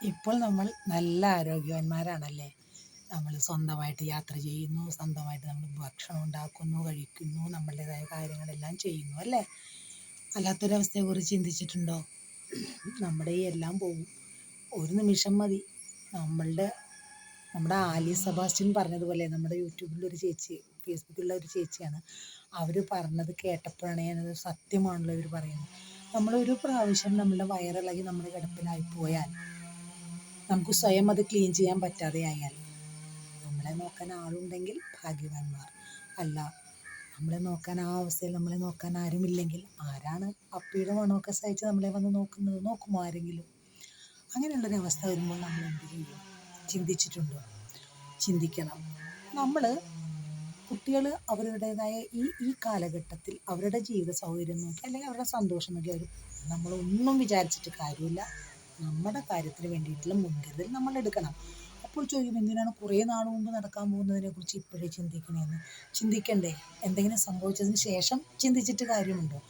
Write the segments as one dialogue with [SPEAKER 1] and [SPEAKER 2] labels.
[SPEAKER 1] ഇപ്പോൾ നമ്മൾ നല്ല ആരോഗ്യവാന്മാരാണല്ലേ? നമ്മൾ സ്വന്തമായിട്ട് യാത്ര ചെയ്യുന്നു സ്വന്തമായിട്ട് നമ്മൾ ഭക്ഷണം ഉണ്ടാക്കുന്നു കഴിക്കുന്നു നമ്മളുടേതായ കാര്യങ്ങളെല്ലാം ചെയ്യുന്നു അല്ലേ? അല്ലാത്തൊരവസ്ഥയെക്കുറിച്ച് ചിന്തിച്ചിട്ടുണ്ടോ? നമ്മുടെ ഈ എല്ലാം പോകും ഒരു നിമിഷം മതി. നമ്മളുടെ നമ്മുടെ ആലി സെബാസ്റ്റ്യൻ പറഞ്ഞതുപോലെ നമ്മുടെ യൂട്യൂബിലൊരു ചേച്ചി ഫേസ്ബുക്കിലുള്ള ഒരു ചേച്ചിയാണ്. അവർ പറഞ്ഞത് കേട്ടപ്പോഴാണ് ഞാനത് സത്യമാണല്ലോ ഇവർ പറയുന്നത്. നമ്മളൊരു പ്രാവശ്യം നമ്മളുടെ വയറിളകി നമ്മുടെ കിടപ്പിലായി പോയാൽ നമുക്ക് സ്വയം അത് ക്ലീൻ ചെയ്യാൻ പറ്റാതെ ആയാൽ നമ്മളെ നോക്കാൻ ആളുണ്ടെങ്കിൽ ഭാഗ്യവാന്മാർ. അല്ല നമ്മളെ നോക്കാൻ ആ അവസ്ഥയിൽ നമ്മളെ നോക്കാൻ ആരുമില്ലെങ്കിൽ ആരാണ് അപ്പിയുടെ മണമൊക്കെ സഹിച്ച് നമ്മളെ വന്ന് നോക്കുന്നത്? നോക്കുമോ ആരെങ്കിലും? അങ്ങനെയുള്ളൊരവസ്ഥ വരുമ്പോൾ നമ്മൾ എന്ത് ചെയ്യും? ചിന്തിച്ചിട്ടുണ്ടോ. ചിന്തിക്കണം. നമ്മൾ കുട്ടികൾ അവരുടേതായ ഈ ഈ കാലഘട്ടത്തിൽ അവരുടെ ജീവിത സൗകര്യം നോക്കി അല്ലെങ്കിൽ അവരുടെ സന്തോഷം നോക്കി അവർ നമ്മളൊന്നും വിചാരിച്ചിട്ട് കാര്യമില്ല. നമ്മുടെ കാര്യത്തിന് വേണ്ടിയിട്ടുള്ള മുൻകരുതൽ നമ്മൾ എടുക്കണം. അപ്പോൾ ചോദിക്കും എന്തിനാണ് കുറേ നാൾ മുമ്പ് നടക്കാൻ പോകുന്നതിനെക്കുറിച്ച് ഇപ്പോഴേ ചിന്തിക്കണേന്ന്? ചിന്തിക്കണ്ടേ? എന്തെങ്കിലും സംഭവിച്ചതിന് ശേഷം ചിന്തിച്ചിട്ട് കാര്യമുണ്ടോ?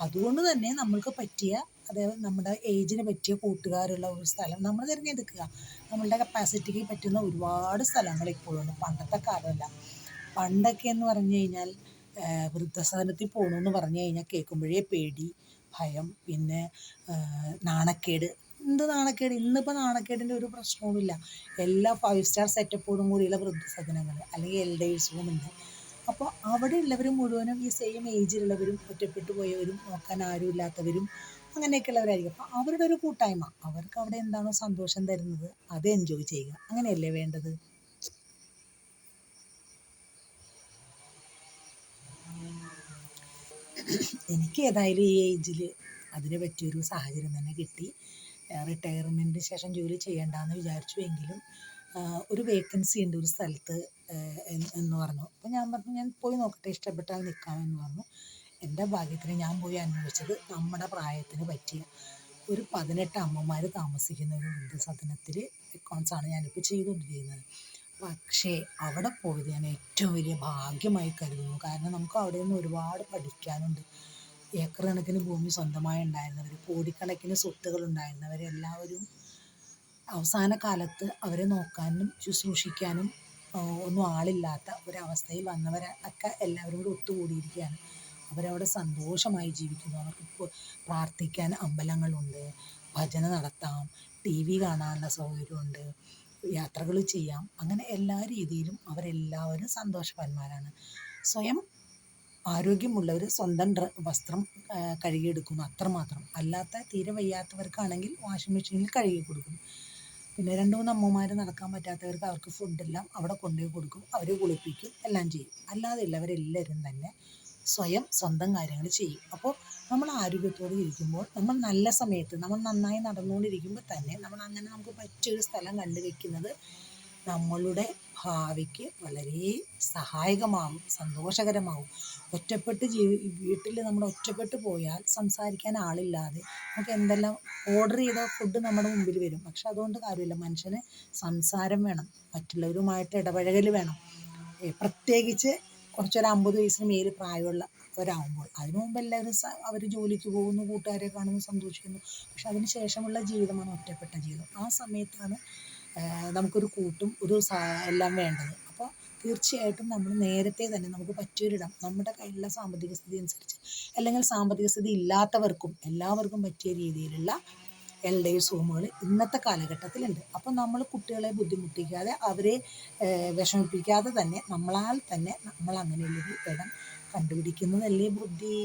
[SPEAKER 1] അതുകൊണ്ട് തന്നെ നമ്മൾക്ക് പറ്റിയ അതായത് നമ്മുടെ ഏജിന് പറ്റിയ കൂട്ടുകാരുള്ള ഒരു സ്ഥലം നമ്മൾ തിരഞ്ഞെടുക്കുക. നമ്മളുടെ കപ്പാസിറ്റിക്ക് പറ്റുന്ന ഒരുപാട് സ്ഥലങ്ങൾ ഇപ്പോഴുണ്ട്. പണ്ടത്തെ കാലമല്ല. പണ്ടൊക്കെ എന്ന് പറഞ്ഞു കഴിഞ്ഞാൽ വൃദ്ധസദനത്തിൽ പോകണമെന്ന് പറഞ്ഞു കഴിഞ്ഞാൽ കേൾക്കുമ്പോഴേ പേടി ഭയം പിന്നെ നാണക്കേട് എന്ത് നാണക്കേട്? ഇന്നിപ്പോൾ നാണക്കേടിന്റെ ഒരു പ്രശ്നവുമില്ല. എല്ലാ ഫൈവ് സ്റ്റാർ സെറ്റപ്പോടും കൂടിയുള്ള വൃദ്ധസദനങ്ങൾ അല്ലെങ്കിൽ എൽഡേഴ്സ് ഹോമുണ്ട് അപ്പോൾ അവിടെ ഉള്ളവർ മുഴുവനും ഈ സെയിം ഏജിലുള്ളവരും ഒറ്റപ്പെട്ടു പോയവരും നോക്കാൻ ആരുമില്ലാത്തവരും അങ്ങനെയൊക്കെ ഉള്ളവരായിരിക്കും അപ്പോൾ അവരുടെ ഒരു കൂട്ടായ്മ. അവർക്ക് അവിടെ എന്താണോ സന്തോഷം തരുന്നത് അത് എൻജോയ് ചെയ്യുക. അങ്ങനെയല്ലേ വേണ്ടത്? എനിക്ക് ഏതായാലും ഈ ഏജിൽ അതിന് പറ്റിയൊരു സാഹചര്യം തന്നെ കിട്ടി. റിട്ടയർമെന്റിന് ശേഷം ജോലി ചെയ്യേണ്ടെന്ന് വിചാരിച്ചു എങ്കിലും ഒരു വേക്കൻസി ഉണ്ട് ഒരു സ്ഥലത്ത് എന്ന് പറഞ്ഞു. അപ്പോൾ ഞാൻ പറഞ്ഞു ഞാൻ പോയി നോക്കട്ടെ ഇഷ്ടപ്പെട്ടാൽ നിൽക്കാമെന്ന് പറഞ്ഞു. എന്റെ ഭാഗ്യത്തിന് ഞാൻ പോയി അന്വേഷിച്ചത് നമ്മുടെ പ്രായത്തിന് പറ്റിയ ഒരു പതിനെട്ട് അമ്മമാർ താമസിക്കുന്ന ഒരു വൃദ്ധസദനത്തിൽ അക്കൗണ്ട്സാണ് ഞാനിപ്പോൾ ചെയ്തുകൊണ്ടിരിക്കുന്നത്. പക്ഷേ അവിടെ പോയത് ഞാൻ ഏറ്റവും വലിയ ഭാഗ്യമായി കരുതുന്നു. കാരണം നമുക്ക് അവിടെ നിന്ന് ഒരുപാട് പഠിക്കാനുണ്ട്. ഏക്കർ കണക്കിന് ഭൂമി സ്വന്തമായി ഉണ്ടായിരുന്നവർ കോടിക്കണക്കിന് സ്വത്തുകൾ ഉണ്ടായിരുന്നവർ എല്ലാവരും അവസാന കാലത്ത് അവരെ നോക്കാനും ശുശ്രൂഷിക്കാനും ഒന്നും ആളില്ലാത്ത ഒരവസ്ഥയിൽ വന്നവരൊക്കെ എല്ലാവരും കൂടി ഒത്തുകൂടിയിരിക്കുകയാണ്. അവരവിടെ സന്തോഷമായി ജീവിക്കുന്നു. അവർക്ക് പ്രാർത്ഥിക്കാൻ അമ്പലങ്ങളുണ്ട് ഭജന നടത്താം ടി വി കാണാനുള്ള സൗകര്യമുണ്ട് യാത്രകൾ ചെയ്യാം. അങ്ങനെ എല്ലാ രീതിയിലും അവരെല്ലാവരും സന്തോഷവാന്മാരാണ്. സ്വയം ആരോഗ്യമുള്ളവർ സ്വന്തം വസ്ത്രം കഴുകിയെടുക്കുന്നു. അത്രമാത്രം. അല്ലാത്ത തീരെ വയ്യാത്തവർക്കാണെങ്കിൽ വാഷിംഗ് മെഷീനിൽ കഴുകി കൊടുക്കും. പിന്നെ രണ്ട് മൂന്ന് അമ്മമാർ നടക്കാൻ പറ്റാത്തവർക്ക് അവർക്ക് ഫുഡെല്ലാം അവിടെ കൊണ്ടുപോയി കൊടുക്കും. അവർ കുളിപ്പിക്കും എല്ലാം ചെയ്യും. അല്ലാതെ ഉള്ളവരെല്ലാവരും തന്നെ സ്വയം സ്വന്തം കാര്യങ്ങൾ ചെയ്യും. അപ്പോൾ നമ്മൾ ആരോഗ്യത്തോടെ ഇരിക്കുമ്പോൾ നമ്മൾ നല്ല സമയത്ത് നമ്മൾ നന്നായി നടന്നുകൊണ്ടിരിക്കുമ്പോൾ തന്നെ നമ്മൾ അങ്ങനെ നമുക്ക് പറ്റിയൊരു സ്ഥലം കണ്ടു വെക്കുന്നത് നമ്മളുടെ ഭാവിക്ക് വളരെ സഹായകമാകും സന്തോഷകരമാകും ഒറ്റപ്പെട്ട് ജീവി വീട്ടിൽ നമ്മൾ ഒറ്റപ്പെട്ട് പോയാൽ സംസാരിക്കാൻ ആളില്ലാതെ നമുക്ക് എന്തെല്ലാം ഓർഡർ ചെയ്ത ഫുഡ് നമ്മുടെ മുമ്പിൽ വരും. പക്ഷെ അതുകൊണ്ട് കാര്യമില്ല. മനുഷ്യന് സംസാരം വേണം. മറ്റുള്ളവരുമായിട്ട് ഇടപഴകൽ വേണം. പ്രത്യേകിച്ച് കുറച്ചൊരു അമ്പത് വയസ്സിന് മേൽ പ്രായമുള്ളവരാകുമ്പോൾ അതിനു മുമ്പ് എല്ലാവരും അവർ ജോലിക്ക് പോകുന്നു കൂട്ടുകാരെ കാണുന്നു സന്തോഷിക്കുന്നു. പക്ഷെ അതിന് ശേഷമുള്ള ജീവിതമാണ് ഒറ്റപ്പെട്ട ജീവിതം. ആ സമയത്താണ് നമുക്കൊരു കൂട്ടും ഒരു എല്ലാം വേണ്ടത്. അപ്പോൾ തീർച്ചയായിട്ടും നമ്മൾ നേരത്തെ തന്നെ നമുക്ക് പറ്റിയൊരിടം നമ്മുടെ കയ്യിലുള്ള സാമ്പത്തിക സ്ഥിതി അനുസരിച്ച് അല്ലെങ്കിൽ സാമ്പത്തിക സ്ഥിതി ഇല്ലാത്തവർക്കും എല്ലാവർക്കും പറ്റിയ രീതിയിലുള്ള എൽ ഡി എസ് ഹോമുകൾ ഇന്നത്തെ കാലഘട്ടത്തിലുണ്ട്. അപ്പോൾ നമ്മൾ കുട്ടികളെ ബുദ്ധിമുട്ടിക്കാതെ അവരെ വിഷമിപ്പിക്കാതെ തന്നെ നമ്മളാൽ തന്നെ നമ്മൾ അങ്ങനെയുള്ളൊരു ഇടം കണ്ടുപിടിക്കുന്നതല്ലേ ബുദ്ധി?